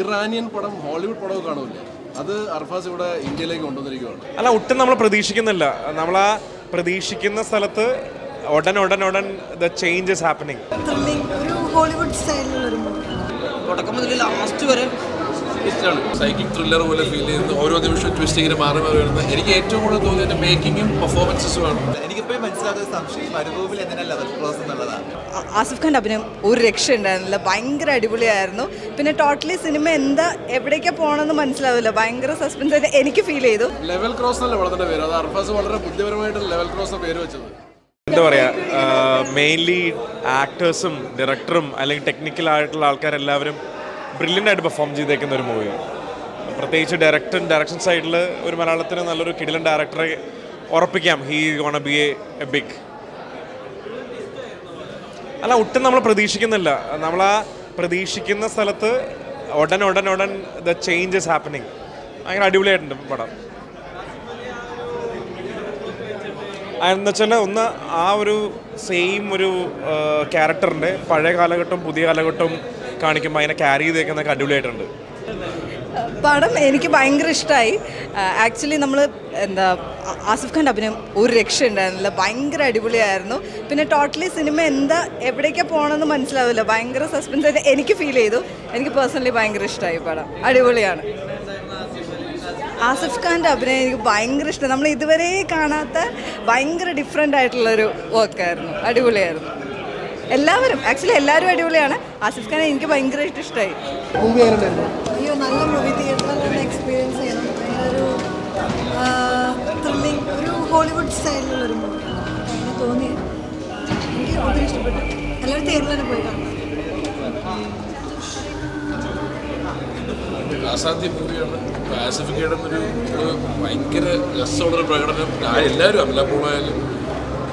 Iranian പടം Hollywood പടമൊക്കെ കാണൂല്ലേ അത് അർഫാസ് ഇവിടെ ഇന്ത്യയിലേക്ക് കൊണ്ടുവന്നിരിക്കുകയാണ് അല്ല ഒട്ടും നമ്മൾ പ്രതീക്ഷിക്കുന്നില്ല. നമ്മൾ ആ പ്രതീക്ഷിക്കുന്ന സ്ഥലത്ത് ഉടൻ ഉടൻ ഉടൻ ദ ചേഞ്ച് ഹാപ്പനിങ് തുടക്കം മുതൽ ലാസ്റ്റ് വരെ ഇഷ്ടമാണ്. സൈക്കിക് ത്രില്ലർ പോലെ ഫീൽ ചെയ്യുന്നത് ഓരോ നിമിഷവും ട്വിസ്റ്റ് ഇങ്ങനെ മാറി മാറി വരുന്നത് എനിക്ക് ഏറ്റവും കൂടുതൽ തോന്നിയത് മേക്കിങ്ങും പെർഫോമൻസസുമാണ് എനിക്കിപ്പോഴും മനസ്സിലാക്കുന്ന സംശയം എങ്ങനെ ലെവൽ ക്രോസ് എന്നുള്ളതാണ്. ആസിഫ് ഖാന്റെ അഭിനയം ഒരു രക്ഷ ഉണ്ടായിരുന്നില്ല. ഭയങ്കര അടിപൊളിയായിരുന്നു. പിന്നെ ടോട്ടലി സിനിമ എന്താ എവിടേക്കാണ് പോകണമെന്ന് മനസ്സിലാവില്ല. ഭയങ്കര സസ്പെൻസ് ആയിട്ട് എനിക്ക് ഫീൽ ചെയ്തു. ലെവൽ ക്രോസ് എന്നല്ല പടത്തിന്റെ പേര്. അത് അർഫാസ് വളരെ ബുദ്ധിപരമായിട്ട് ലെവൽ ക്രോസ് പേര് വെച്ചത്. എന്താ പറയുക മെയിൻലി ആക്ടേഴ്സും ഡയറക്ടറും അല്ലെങ്കിൽ ടെക്നിക്കൽ ആയിട്ടുള്ള ആൾക്കാരെല്ലാവരും ബ്രില്യന്റ് ആയിട്ട് പെർഫോം ചെയ്തേക്കുന്ന ഒരു മൂവിയാണ് പ്രത്യേകിച്ച് ഡയറക്ടർ ഡയറക്ഷൻ സൈഡിൽ ഒരു മലയാളത്തിന് നല്ലൊരു കിടിലൻ ഡയറക്ടറെ ഉറപ്പിക്കാം. He gonna be a big അല്ല ഒട്ടും നമ്മൾ പ്രതീക്ഷിക്കുന്നില്ല. നമ്മൾ ആ പ്രതീക്ഷിക്കുന്ന സ്ഥലത്ത് ഉടൻ ഉടൻ ഉടൻ ദ ചേഞ്ച് ഇസ് ഹാപ്പനിങ് ഭയങ്കര അടിപൊളിയായിട്ടുണ്ട് പടം. എന്ന് വെച്ചാൽ ഒന്ന് ആ ഒരു സെയിം ഒരു ക്യാരക്ടറിന്റെ പഴയ കാലഘട്ടം പുതിയ കാലഘട്ടവും കാണിക്കുമ്പോൾ അതിനെ ക്യാരി ചെയ്തേക്കുന്നൊക്കെ അടിപൊളിയായിട്ടുണ്ട്. പടം എനിക്ക് ഭയങ്കര ഇഷ്ടമായി ആക്ച്വലി നമ്മൾ എന്താ ആസിഫ് ഖാന്റെ അഭിനയം ഒരു രക്ഷ ഉണ്ടായിരുന്നില്ല. ഭയങ്കര അടിപൊളിയായിരുന്നു. പിന്നെ ടോട്ടലി സിനിമ എന്താ എവിടേക്കാണ് പോകണമെന്ന് മനസ്സിലാവില്ല. ഭയങ്കര സസ്പെൻസ് ആയിട്ട് എനിക്ക് ഫീൽ ചെയ്തു. എനിക്ക് പേഴ്സണലി ഭയങ്കര ഇഷ്ടമായി പടം. അടിപൊളിയാണ്. ആസിഫ് ഖാന്റെ അഭിനയം എനിക്ക് ഭയങ്കര ഇഷ്ടം നമ്മൾ ഇതുവരെ കാണാത്ത ഭയങ്കര ഡിഫറെന്റ് ആയിട്ടുള്ളൊരു വർക്കായിരുന്നു അടിപൊളിയായിരുന്നു. എല്ലാവരും ആക്ച്വലി എല്ലാവരും അടിപൊളിയാണ്. ആസിഫ് ഖാനെ എനിക്ക് ഭയങ്കരമായിട്ട് ഇഷ്ടമായി അയ്യോ നല്ല മൂവി തിയേറ്ററിൽ എക്സ്പീരിയൻസ് ചെയ്യണം ഒരു ത്രില്ലിംഗ് ഒരു ഹോളിവുഡ് സ്റ്റൈലിലുള്ള ഒരു മൂവി അങ്ങനെ തോന്നി എനിക്ക് ഒത്തിരി ഇഷ്ടപ്പെട്ടു. എല്ലാവരും തിയേറ്ററിൽ പോയി അസാധ്യ മൂവിയാണ് ഒരു ഒരു ഭയങ്കര രസമുള്ളൊരു പ്രകടനം. ആ എല്ലാവരും അമലപ്പൂളായാലും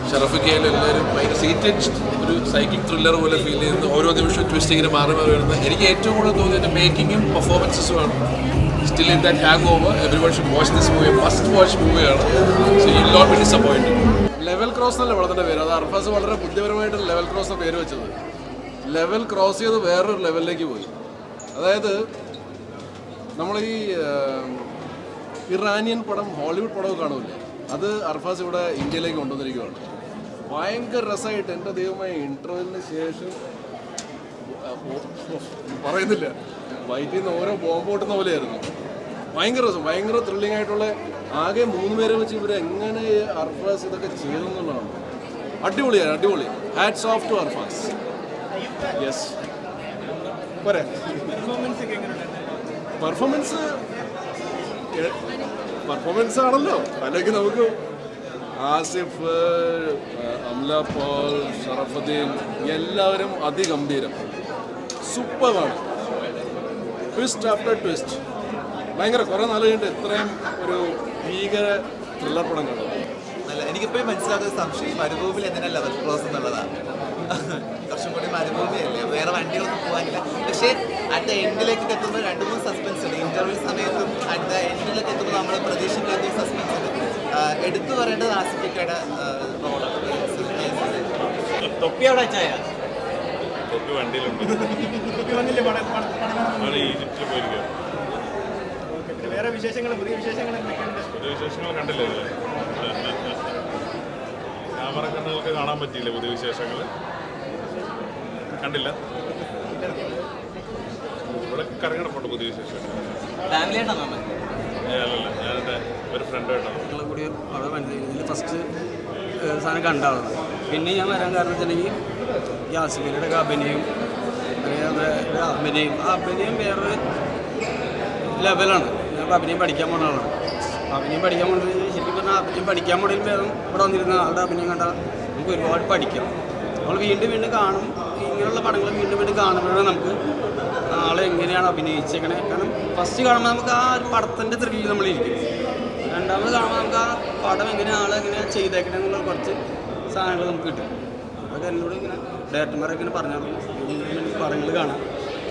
ഷറഫിക്കയായാലും എല്ലാവരും ഭയങ്കര സീറ്റഡ് ഒരു സൈക്കിക് ത്രില്ലർ പോലെ ഫീൽ ചെയ്യുന്നത് ഓരോ നിമിഷവും ട്വിസ്റ്റ് ഇങ്ങനെ മാറി മാറി വരുന്നത് എനിക്ക് ഏറ്റവും കൂടുതൽ തോന്നിയത് മേക്കിങ്ങും പെർഫോമൻസസുമാണ് still in that hang over every one should watch this movie must watch മൂവിയാണ് so you not be disappointed level cross എന്നല്ല പടത്തിന്റെ പേര്? അത് അർഫാസ് വളരെ ബുദ്ധിപരമായിട്ട് ലെവൽ ക്രോസ് പേര് വെച്ചത്. ലെവൽ ക്രോസ് ചെയ്ത് വേറൊരു ലെവലിലേക്ക് പോയി. അതായത് നമ്മൾ ഈ ഇറാനിയൻ പടം ഹോളിവുഡ് പടമൊക്കെ കാണൂലേ അത് അർഫാസ് ഇവിടെ ഇന്ത്യയിലേക്ക് കൊണ്ടുവന്നിരിക്കുകയാണ് ഭയങ്കര രസമായിട്ട് എന്റെ ദൈവമായ ഇന്റർവ്യൂവിന് ശേഷം പറയുന്നില്ല. വൈറ്റിൽ നിന്ന് ഓരോ ബോംബ് പൊട്ടുന്ന പോലെയായിരുന്നു. ഭയങ്കര രസം ഭയങ്കര ത്രില്ലിംഗ് ആയിട്ടുള്ള ആകെ മൂന്ന് പേരെ വെച്ച് ഇവർ എങ്ങനെ അർഫാസ് ഇതൊക്കെ ചെയ്തെന്നുള്ളതാണ് അടിപൊളിയാണ് അടിപൊളി. Hats off to Arfaz. Yes പോരെ. പെർഫോമൻസ് പെർഫോമൻസ് ആണല്ലോ. അല്ലെങ്കിൽ നമുക്ക് ആസിഫ് അംല പോൾ ഷറഫുദ്ദീൻ എല്ലാവരും അതിഗംഭീരം. സൂപ്പറാണ്. ട്വിസ്റ്റ് ആഫ്റ്റർ ട്വിസ്റ്റ് ഭയങ്കര കുറേ നാൾ ഇത്രയും ഒരു ഭീകര ത്രില്ലർ പടം കണ്ടു. എനിക്കിപ്പോഴും മനസ്സിലാക്കുന്ന സംശയം മരുഭൂമിയിൽ എങ്ങനെ ലെവൽ ക്രോസ് എന്നുള്ളതാണ് കുറച്ചും കൂടി മരുഭൂമിയല്ലേ? വേറെ വണ്ടികളൊന്നും പോകാനില്ല. പക്ഷേ അറ്റ് ദ എൻഡിലേക്ക് എത്തുമ്പോൾ രണ്ട് മൂന്ന് സസ്പെൻസ് ഉണ്ട്. ഇന്റർവ്യൂ സമയത്തും അറ്റ് ദ എൻഡിലേക്ക് എത്തുമ്പോൾ നമ്മൾ പ്രതീക്ഷിക്കാത്ത സസ്പെൻസ് ഉണ്ട്. എടുത്തു പറയേണ്ടത് ആസിഫിക്കയുടെ റോളാണ്. തൊപ്പി അവിടെ വെച്ചായ തൊട്ട് വണ്ടിയിലുണ്ട്. അവന് ഈജിപ്തിൽ പോയിരിക്കുക വേറെ വിശേഷങ്ങൾ പുതിയ വിശേഷങ്ങൾ എന്തൊക്കെയുണ്ട്? പുതിയ വിശേഷങ്ങൾ കണ്ടില്ലേ? ക്യാമറ കണ്ണുകൾക്ക് കാണാൻ പറ്റിയില്ല പുതിയ വിശേഷങ്ങൾ കണ്ടില്ല. ഇവിടെ കറങ്ങിടപ്പുണ്ട് പുതിയ വിശേഷങ്ങൾ അല്ലല്ല ഞാൻ എന്റെ ഒരു ഫ്രണ്ടായിട്ടാണ് ഞങ്ങൾ കൂടി അവിടെ മനസ്സിലായി ഇതിൽ ഫസ്റ്റ് സാധനം കണ്ടാണ് പിന്നെ ഞാൻ വരാൻ കാരണം വെച്ചിട്ടുണ്ടെങ്കിൽ ഒക്കെ അഭിനയം അഭിനയം. ആ അഭിനയം വേറെ ലെവലാണ് ഞാൻ അഭിനയം പഠിക്കാൻ പോകുന്ന ആളാണ്. അഭിനയം പഠിക്കാൻ പോകുന്നത് ശരിക്കും പറഞ്ഞാൽ അഭിനയം പഠിക്കാൻ പോലും ഭേദം ഇവിടെ വന്നിരുന്ന ആളുടെ അഭിനയം കണ്ടാൽ നമുക്ക് ഒരുപാട് പഠിക്കാം. നമ്മൾ വീണ്ടും വീണ്ടും കാണും. ഇങ്ങനെയുള്ള പടങ്ങൾ വീണ്ടും വീണ്ടും കാണുമ്പോഴാണ് നമുക്ക് ആളെ എങ്ങനെയാണ് അഭിനയിച്ചേക്കണേ. കാരണം ഫസ്റ്റ് കാണുമ്പോൾ നമുക്ക് ആ ഒരു പടത്തിന്റെ ത്രില്ലിൽ നമ്മളിരിക്കും. രണ്ടാമത് കാണുമ്പോൾ നമുക്ക് ആ പടം എങ്ങനെ ആളെ എങ്ങനെ ചെയ്തേക്കണേ എന്നുള്ള കുറച്ച് സാധനങ്ങൾ നമുക്ക് കിട്ടും. അതൊക്കെ എന്നോട് ഇങ്ങനെ ഡയറക്ടർമാരൊക്കെ ഇങ്ങനെ പറഞ്ഞു പടങ്ങൾ കാണാം.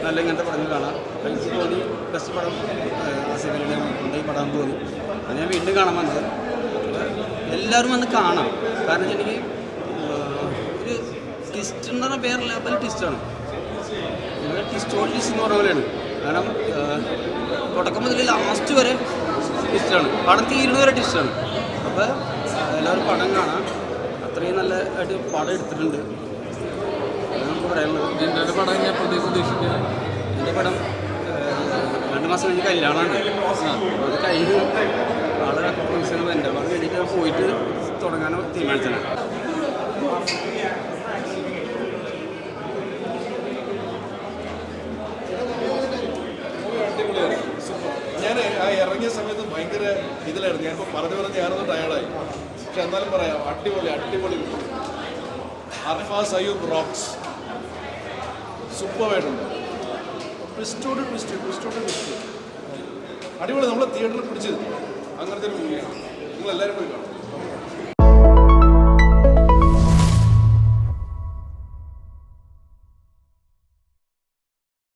നല്ല ഇങ്ങനത്തെ പടങ്ങൾ കാണാം. കഴിച്ച് തോന്നി ബെസ്റ്റ് പടം ആസിഫലിനെ കൊണ്ട് ഈ പടം തോന്നി. അത് ഞാൻ വീണ്ടും കാണാൻ വന്നത്. എല്ലാവരും വന്ന് കാണാം. കാരണം എനിക്ക് ഒരു ട്വിസ്റ്റ് എന്ന് പറഞ്ഞാൽ വേറെ ലെവൽ ട്വിസ്റ്റാണ് എന്ന് പറഞ്ഞ പോലെയാണ്. കാരണം തുടക്കം മുതൽ ലാസ്റ്റ് വരെ ടിസ്റ്റാണ് പടം തീരുന്നത് വരെ ടിസ്റ്റാണ് അപ്പോൾ എല്ലാവരും പടം കാണാം. അത്രയും നല്ല ആയിട്ട് പടം എടുത്തിട്ടുണ്ട്. നമുക്ക് പറയാനുള്ളത്. എന്റെ പടം ഞാൻ പ്രതീക്ഷിക്കുന്നത് എന്റെ പടം രണ്ട് മാസം കഴിഞ്ഞ് കല്യാണമാണ്. അത് കഴിഞ്ഞ് ആളെ ദിവസങ്ങൾ എന്റെ അത് കഴിഞ്ഞിട്ട് പോയിട്ട് തുടങ്ങാനോ തീരുമാനിച്ചത്. ഞാൻ ആ ഇറങ്ങിയ സമയത്ത് ഭയങ്കര ഇതിലായിരുന്നു. ഞാനിപ്പോൾ പറഞ്ഞു പറഞ്ഞ് ഞാനൊന്ന് ടയർഡായി പക്ഷെ എന്നാലും പറയാം അടിപൊളി അടിപൊളി അർഫാസ് അയ്യൂബ് റോക്സ് സൂപ്പറായിട്ടുണ്ട് ട്വിസ്റ്റോട് ട്വിസ്റ്റ് ട്വിസ്റ്റോട് ട്വിസ്റ്റ് അടിപൊളി നമ്മളെ തിയേറ്ററിൽ പിടിച്ചത് അങ്ങനത്തെ ഒരു മൂവിയാണ്. നിങ്ങൾ എല്ലാവരും പോയി കാണും.